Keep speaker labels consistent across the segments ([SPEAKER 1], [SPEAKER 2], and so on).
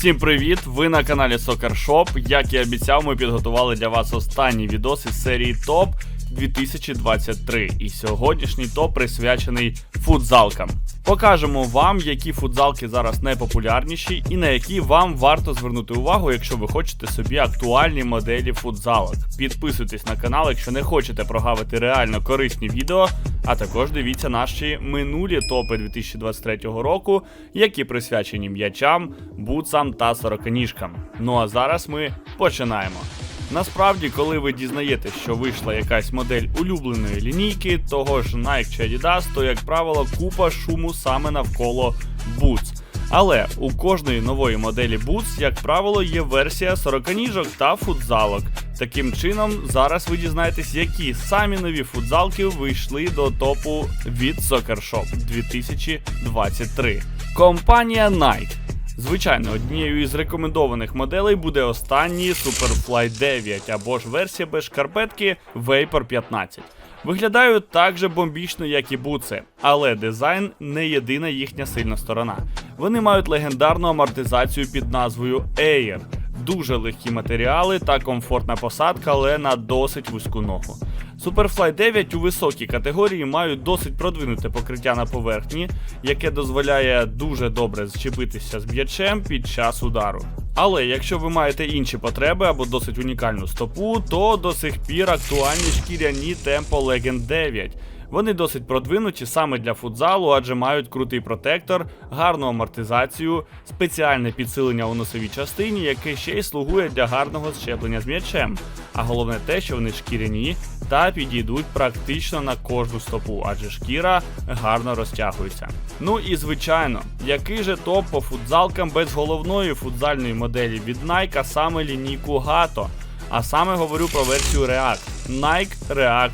[SPEAKER 1] Всім привіт! Ви на каналі Soccer Shop. Як і обіцяв, ми підготували для вас останній відос із серії ТОП 2023. І сьогоднішній топ присвячений футзалкам. Покажемо вам, які футзалки зараз найпопулярніші і на які вам варто звернути увагу, якщо ви хочете собі актуальні моделі футзалок. Підписуйтесь на канал, якщо не хочете прогавити реально корисні відео, а також дивіться наші минулі топи 2023 року, які присвячені м'ячам, бутсам та сороканіжкам. Ну а зараз ми починаємо. Насправді, коли ви дізнаєтесь, що вийшла якась модель улюбленої лінійки, того ж Nike чи Adidas, то, як правило, купа шуму саме навколо Boots. Але у кожної нової моделі Boots, як правило, є версія сороканіжок та футзалок. Таким чином, зараз ви дізнаєтесь, які самі нові футзалки вийшли до топу від Soccer Shop 2023. Компанія Nike. Звичайно, однією із рекомендованих моделей буде останній Superfly 9 або ж версія без шкарпетки Vapor 15. Виглядають так же бомбічно, як і буци, але дизайн не єдина їхня сильна сторона. Вони мають легендарну амортизацію під назвою Air, дуже легкі матеріали та комфортна посадка, але на досить вузьку ногу. Superfly 9 у високій категорії мають досить продвинуте покриття на поверхні, яке дозволяє дуже добре зчепитися з м'ячем під час удару. Але якщо ви маєте інші потреби або досить унікальну стопу, то до сих пір актуальні шкіряні Tempo Legend 9. Вони досить продвинуті саме для футзалу, адже мають крутий протектор, гарну амортизацію, спеціальне підсилення у носовій частині, яке ще й слугує для гарного щеплення з м'ячем. А головне те, що вони шкіряні та підійдуть практично на кожну стопу, адже шкіра гарно розтягується. Ну і звичайно, який же топ по футзалкам без головної футзальної моделі від Nike, саме лінійку Gato. А саме говорю про версію React Nike React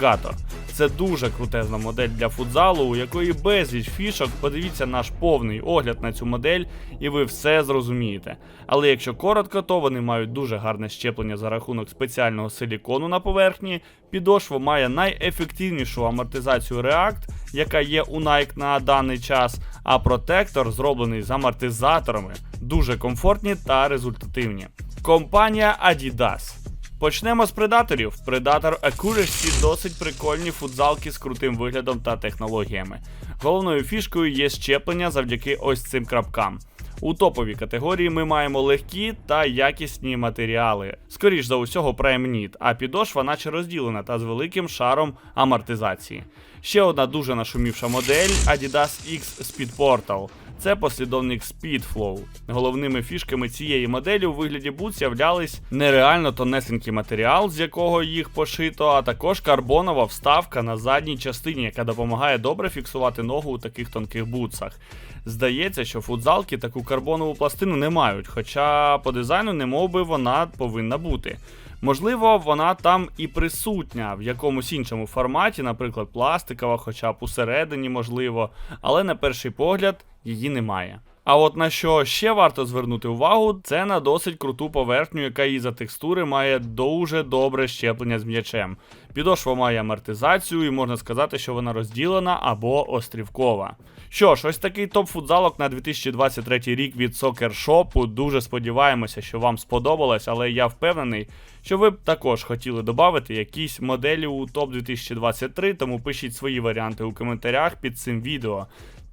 [SPEAKER 1] Gato. Це дуже крутезна модель для футзалу, у якої безліч фішок. Подивіться наш повний огляд на цю модель, і ви все зрозумієте. Але якщо коротко, то вони мають дуже гарне щеплення за рахунок спеціального силікону на поверхні. Підошва має найефективнішу амортизацію React, яка є у Nike на даний час. А протектор зроблений з амортизаторами, дуже комфортні та результативні. Компанія Adidas. Почнемо з предаторів. Predator Accuracy досить прикольні футзалки з крутим виглядом та технологіями. Головною фішкою є щеплення завдяки ось цим крапкам. У топовій категорії ми маємо легкі та якісні матеріали, скоріш за усього Prime а підошва наче розділена та з великим шаром амортизації. Ще одна дуже нашумівша модель Adidas X Speed Portal. Це послідовник Speedflow. Головними фішками цієї моделі у вигляді бутс являлись нереально тонесенький матеріал, з якого їх пошито, а також карбонова вставка на задній частині, яка допомагає добре фіксувати ногу у таких тонких бутсах. Здається, що футзалки таку карбонову пластину не мають, хоча по дизайну не би вона повинна бути. Можливо, вона там і присутня в якомусь іншому форматі, наприклад, пластикова, хоча б усередині, можливо, але на перший погляд її немає. А от на що ще варто звернути увагу, це на досить круту поверхню, яка із за текстури має дуже добре щеплення з м'ячем. Підошва має амортизацію, і можна сказати, що вона розділена або острівкова. Що ж, ось такий топ футзалок на 2023 рік від Soccer Shop. Дуже сподіваємося, що вам сподобалось, але я впевнений, що ви б також хотіли додати якісь моделі у топ 2023, тому пишіть свої варіанти у коментарях під цим відео.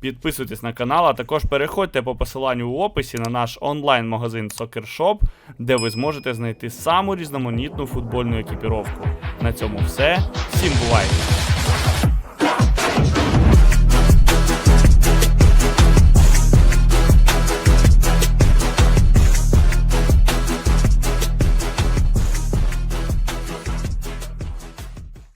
[SPEAKER 1] Підписуйтесь на канал, а також переходьте по посиланню у описі на наш онлайн-магазин Soccer де ви зможете знайти саму різноманітну футбольну екіпіровку. На цьому все. Всім бувайте!